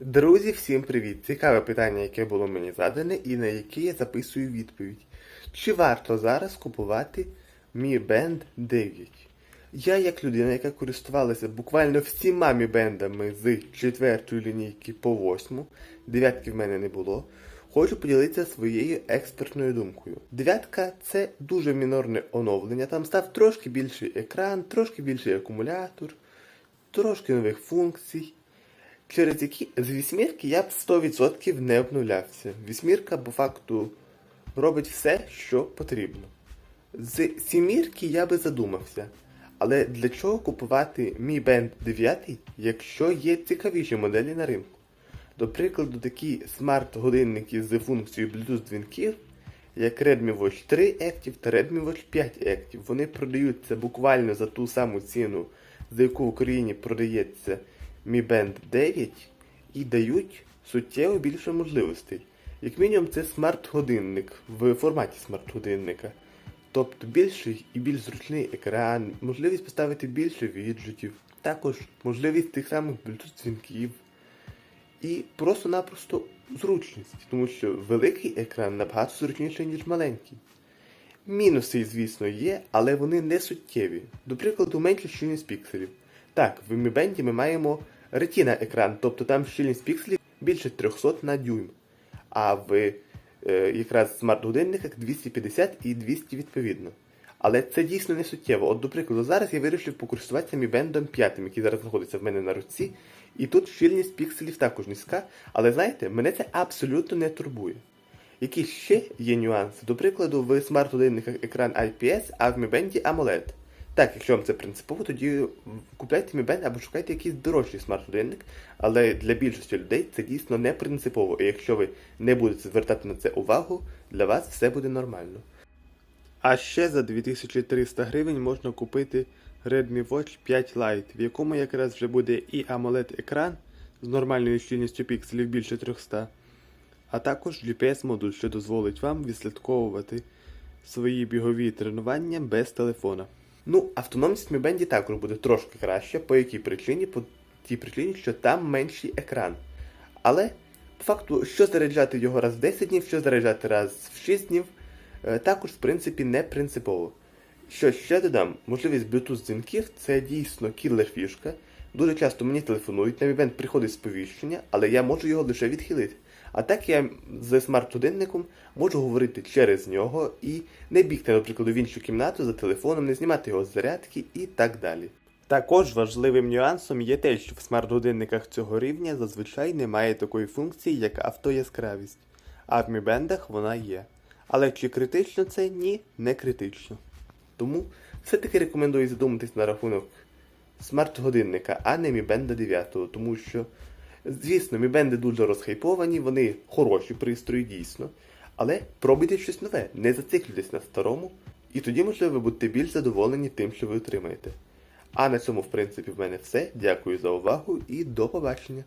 Друзі, всім привіт! Цікаве питання, яке було мені задане, і на яке я записую відповідь. Чи варто зараз купувати Mi Band 9? Я, як людина, яка користувалася буквально всіма Mi Band'ами з четвертої лінійки по восьму, дев'ятки в мене не було, хочу поділитися своєю експертною думкою. Дев'ятка це дуже мінорне оновлення, там став трошки більший екран, трошки більший акумулятор, трошки нових функцій через які з вісьмірки я б 100% не обнулявся. Вісьмірка по факту робить все, що потрібно. З сімірки я би задумався. Але для чого купувати Mi Band 9, якщо є цікавіші моделі на ринку? До прикладу, такі смарт-годинники з функцією Bluetooth дзвінків, як Redmi Watch 3 Active та Redmi Watch 5 Active. Вони продаються буквально за ту саму ціну, за яку в Україні продається Mi Band 9 і дають суттєво більше можливостей. Як мінімум, це смарт-годинник в форматі смарт-годинника. Тобто більший і більш зручний екран, можливість поставити більше віджитів, також можливість тих самих Bluetooth дзвінків і просто-напросто зручність, тому що великий екран набагато зручніший, ніж маленький. Мінуси, звісно, є, але вони не суттєві. До прикладу, менша щільність пікселів. Так, в Mi Band ми маємо Retina екран, тобто там щільність пікселів більше 300 на дюйм. А в е, якраз смарт-годинниках 250 і 200 відповідно. Але це дійсно не суттєво. От, до прикладу, зараз я вирішив покористуватися Mi Band 5, який зараз знаходиться в мене на руці. І тут щільність пікселів також низька. Але знаєте, мене це абсолютно не турбує. Які ще є нюанси? До прикладу, в смарт-годинниках екран IPS, а в Mi Band AMOLED. Так, якщо вам це принципово, тоді купляйте Mi Band або шукайте якийсь дорожчий смарт-годинник, але для більшості людей це дійсно не принципово. І якщо ви не будете звертати на це увагу, для вас все буде нормально. А ще за 2300 гривень можна купити Redmi Watch 5 Lite, в якому якраз вже буде і AMOLED екран з нормальною щільністю пікселів більше 300, а також GPS-модуль, що дозволить вам відслідковувати свої бігові тренування без телефона. Ну, автономність Mi Band також буде трошки краще, по якій причині? По тій причині, що там менший екран. Але, по факту, що заряджати його раз в 10 днів, що заряджати раз в 6 днів, е, також, в принципі, не принципово. Що ще додам, можливість Bluetooth дзвінків це дійсно кілер фішка. Дуже часто мені телефонують, на івент приходить сповіщення, але я можу його лише відхилити. А так я з смарт-годинником можу говорити через нього і не бігти, наприклад, в іншу кімнату за телефоном, не знімати його з зарядки і так далі. Також важливим нюансом є те, що в смарт-годинниках цього рівня зазвичай немає такої функції, як автояскравість, а в мібендах вона є. Але чи критично це? Ні, не критично. Тому все-таки рекомендую задуматись на рахунок смарт-годинника, а не Mi Band 9, тому що, звісно, Mi Band дуже розхайповані, вони хороші пристрої, дійсно. Але пробуйте щось нове, не зациклюйтесь на старому, і тоді, можливо, ви будете більш задоволені тим, що ви отримаєте. А на цьому, в принципі, в мене все. Дякую за увагу і до побачення!